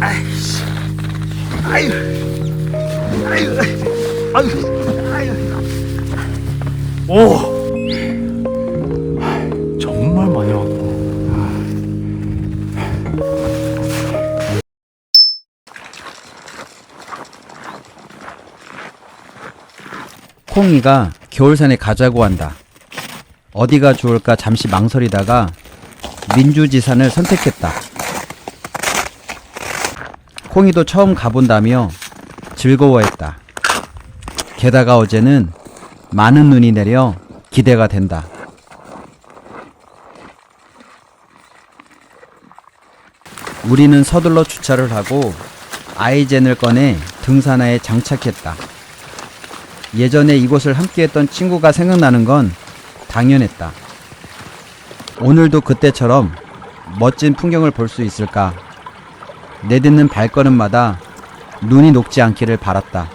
아이씨. 아유. 아유. 아유. 아유. 오. 정말 많이 왔고. 콩이가 겨울산에 가자고 한다. 어디가 좋을까 잠시 망설이다가 민주지산을 선택했다. 콩이도 처음 가본다며 즐거워했다. 게다가 어제는 많은 눈이 내려 기대가 된다. 우리는 서둘러 주차를 하고 아이젠을 꺼내 등산화에 장착했다. 예전에 이곳을 함께했던 친구가 생각나는 건 당연했다. 오늘도 그때처럼 멋진 풍경을 볼 수 있을까? 내딛는 발걸음마다 눈이 녹지 않기를 바랐다.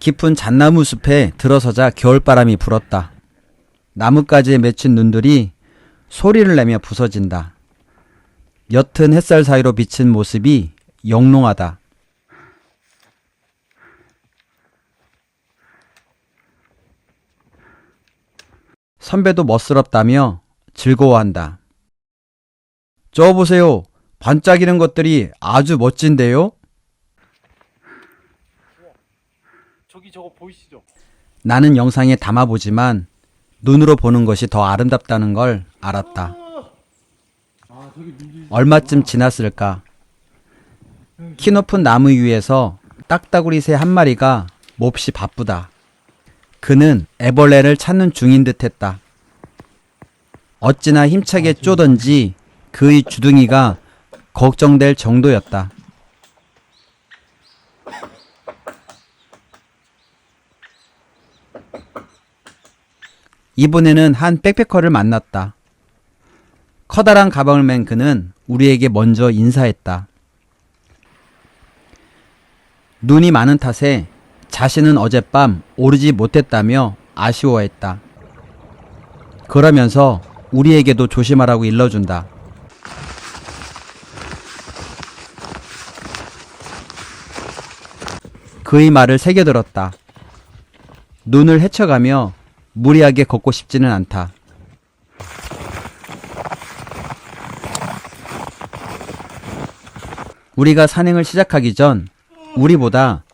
깊은 잣나무 숲에 들어서자 겨울바람이 불었다. 나뭇가지에 맺힌 눈들이 소리를 내며 부서진다. 옅은 햇살 사이로 비친 모습이 영롱하다. 선배도 멋스럽다며 즐거워한다. 저 보세요. 반짝이는 것들이 아주 멋진데요? 저기 저거 보이시죠? 나는 영상에 담아보지만 눈으로 보는 것이 더 아름답다는 걸 알았다. 얼마쯤 지났을까? 키 높은 나무 위에서 딱따구리 새 한 마리가 몹시 바쁘다. 그는 애벌레를 찾는 중인 듯 했다. 어찌나 힘차게 쪼던지 그의 주둥이가 걱정될 정도였다. 이번에는 한 백패커를 만났다. 커다란 가방을 맨 그는 우리에게 먼저 인사했다. 눈이 많은 탓에 자신은 어젯밤 오르지 못했다며 아쉬워했다. 그러면서 우리에게도 조심하라고 일러준다. 그의 말을 새겨들었다. 눈을 헤쳐가며 무리하게 걷고 싶지는 않다. 우리가 산행을 시작하기 전 우리보다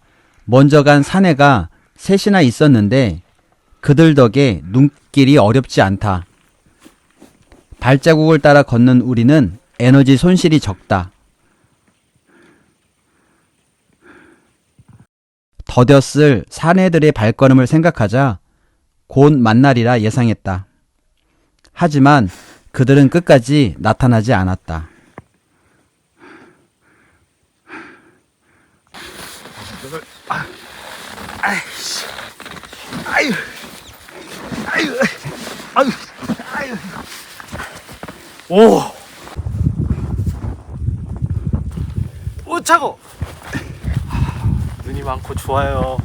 먼저 간 사내가 셋이나 있었는데 그들 덕에 눈길이 어렵지 않다. 발자국을 따라 걷는 우리는 에너지 손실이 적다. 더뎠을 사내들의 발걸음을 생각하자 곧 만날이라 예상했다. 하지만 그들은 끝까지 나타나지 않았다. 아이씨. 아유. 아유. 아유. 아유. 오. 오 차고. 눈이 많고 좋아요.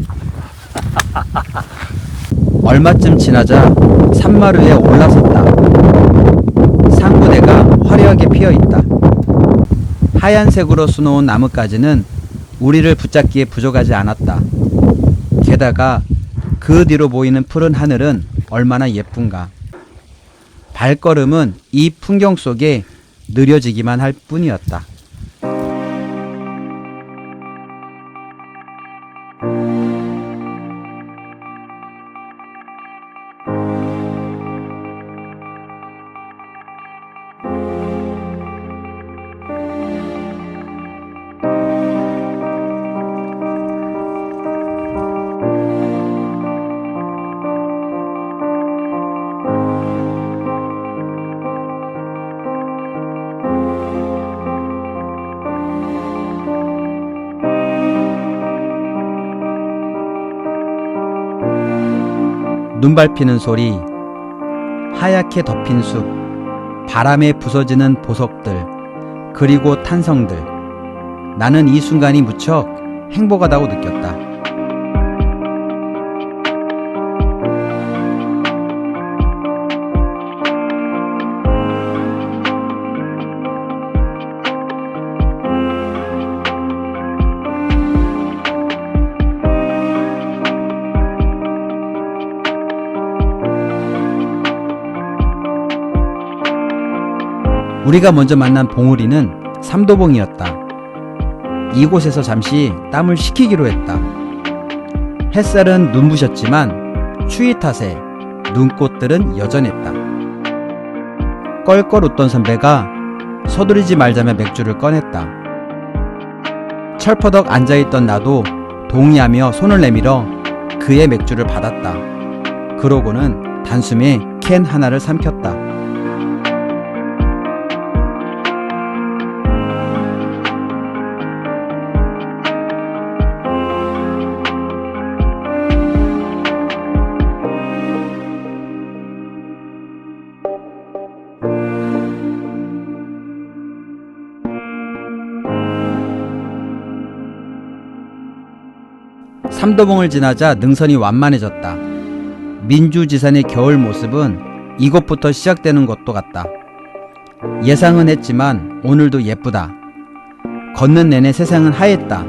얼마쯤 지나자 산마루에 올라섰다. 상구대가 화려하게 피어 있다. 하얀색으로 수놓은 나뭇가지는 우리를 붙잡기에 부족하지 않았다. 게다가 그 뒤로 보이는 푸른 하늘은 얼마나 예쁜가. 발걸음은 이 풍경 속에 느려지기만 할 뿐이었다. 눈 밟히는 소리, 하얗게 덮인 숲, 바람에 부서지는 보석들, 그리고 탄성들. 나는 이 순간이 무척 행복하다고 느꼈다. 우리가 먼저 만난 봉우리는 삼도봉이었다. 이곳에서 잠시 땀을 식히기로 했다. 햇살은 눈부셨지만 추위 탓에 눈꽃들은 여전했다. 껄껄 웃던 선배가 서두르지 말자며 맥주를 꺼냈다. 철퍼덕 앉아있던 나도 동의하며 손을 내밀어 그의 맥주를 받았다. 그러고는 단숨에 캔 하나를 삼켰다. 삼도봉을 지나자 능선이 완만해졌다. 민주지산의 겨울 모습은 이곳부터 시작되는 것도 같다. 예상은 했지만 오늘도 예쁘다. 걷는 내내 세상은 하였다.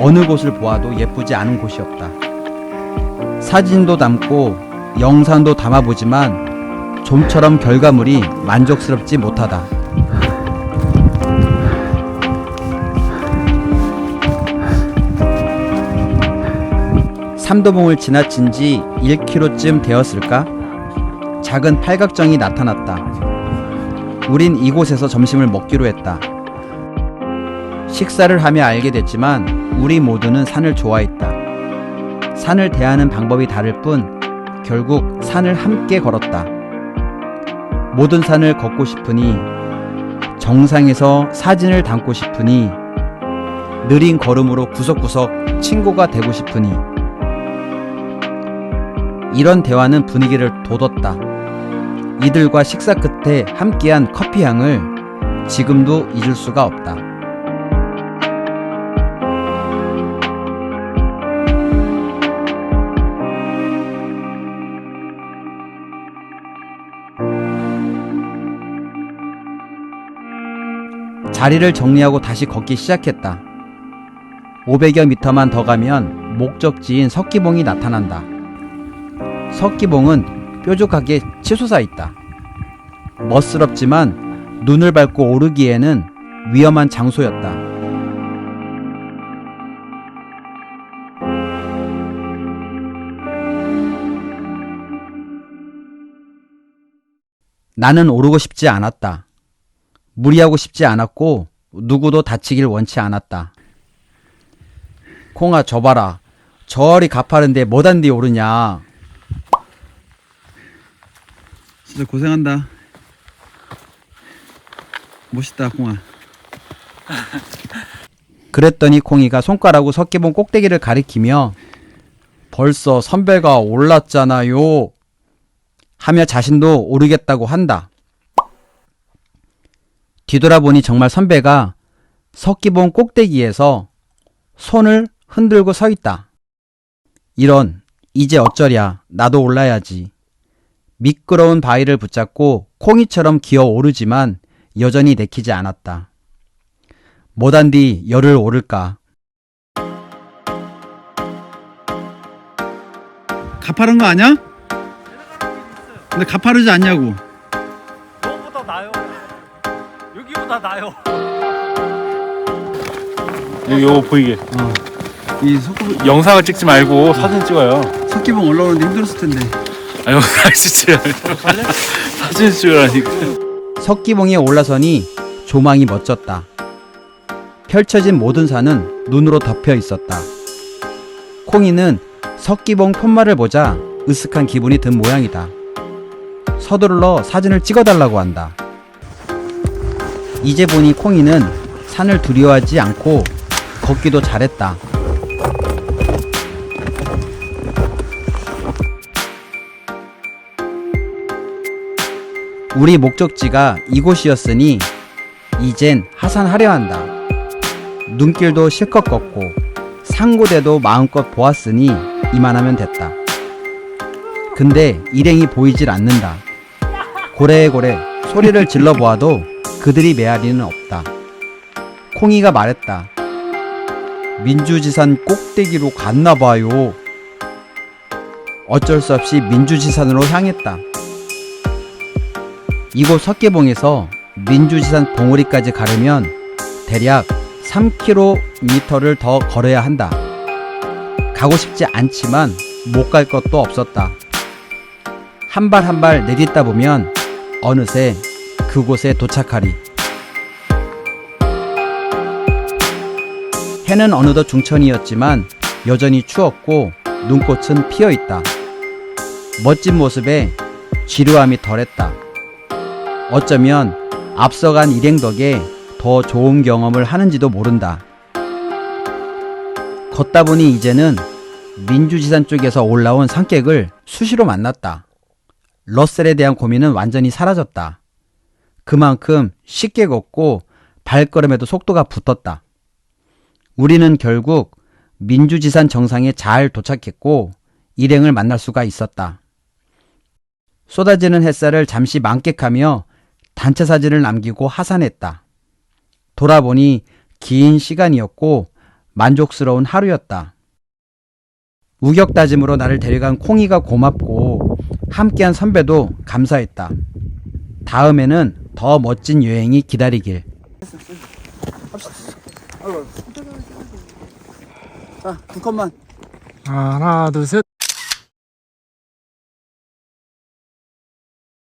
어느 곳을 보아도 예쁘지 않은 곳이 없다. 사진도 담고 영상도 담아보지만 좀처럼 결과물이 만족스럽지 못하다. 삼도봉을 지나친 지 1km쯤 되었을까? 작은 팔각정이 나타났다. 우린 이곳에서 점심을 먹기로 했다. 식사를 하며 알게 됐지만 우리 모두는 산을 좋아했다. 산을 대하는 방법이 다를 뿐 결국 산을 함께 걸었다. 모든 산을 걷고 싶으니 정상에서 사진을 담고 싶으니 느린 걸음으로 구석구석 친구가 되고 싶으니 이런 대화는 분위기를 돋웠다. 이들과 식사 끝에 함께한 커피 향을 지금도 잊을 수가 없다. 자리를 정리하고 다시 걷기 시작했다. 500여 미터만 더 가면 목적지인 석기봉이 나타난다. 석기봉은 뾰족하게 치솟아 있다. 멋스럽지만 눈을 밟고 오르기에는 위험한 장소였다. 나는 오르고 싶지 않았다. 무리하고 싶지 않았고 누구도 다치길 원치 않았다. 콩아 저 봐라. 저리 가파른데 뭐단디 오르냐. 진짜 고생한다. 멋있다 콩아. 그랬더니 콩이가 손가락으로 석기봉 꼭대기를 가리키며 벌써 선배가 올랐잖아요. 하며 자신도 오르겠다고 한다. 뒤돌아보니 정말 선배가 석기봉 꼭대기에서 손을 흔들고 서 있다. 이런, 이제 어쩌랴, 나도 올라야지. 미끄러운 바위를 붙잡고 콩이처럼 기어 오르지만 여전히 내키지 않았다. 뭐단디 열을 오를까? 가파른 거 아니야? 근데 가파르지 않냐고. 다 나요. 여기 요거 보이게 이 석기봉, 영상을 찍지 말고 사진 찍어요 석기봉 올라오는데 힘들었을 텐데. 아 영상 찍지 사진 찍으라니까 석기봉에 올라서니 조망이 멋졌다. 펼쳐진 모든 산은 눈으로 덮여 있었다. 콩이는 석기봉 푯말을 보자 으쓱한 기분이 든 모양이다. 서둘러 사진을 찍어달라고 한다. 이제 보니 콩이는 산을 두려워하지 않고 걷기도 잘했다. 우리 목적지가 이곳이었으니 이젠 하산하려 한다. 눈길도 실컷 걷고 상고대도 마음껏 보았으니 이만하면 됐다. 근데 일행이 보이질 않는다. 고래고래 소리를 질러 보아도 그들이 메아리는 없다. 콩이가 말했다. 민주지산 꼭대기로 갔나 봐요. 어쩔 수 없이 민주지산으로 향했다. 이곳 석계봉에서 민주지산 봉우리까지 가려면 대략 3km를 더 걸어야 한다. 가고 싶지 않지만 못 갈 것도 없었다. 한 발 한 발 내딛다 보면 어느새 그곳에 도착하리. 해는 어느덧 중천이었지만 여전히 추웠고 눈꽃은 피어 있다. 멋진 모습에 지루함이 덜했다. 어쩌면 앞서간 일행 덕에 더 좋은 경험을 하는지도 모른다. 걷다 보니 이제는 민주지산 쪽에서 올라온 산객을 수시로 만났다. 러셀에 대한 고민은 완전히 사라졌다. 그만큼 쉽게 걷고 발걸음에도 속도가 붙었다. 우리는 결국 민주지산 정상에 잘 도착했고 일행을 만날 수가 있었다. 쏟아지는 햇살을 잠시 만끽하며 단체 사진을 남기고 하산했다. 돌아보니 긴 시간이었고 만족스러운 하루였다. 우격다짐으로 나를 데려간 콩이가 고맙고 함께한 선배도 감사했다. 다음에는 더 멋진 여행이 기다리길. 자, 두 컷만. 하나, 둘, 셋.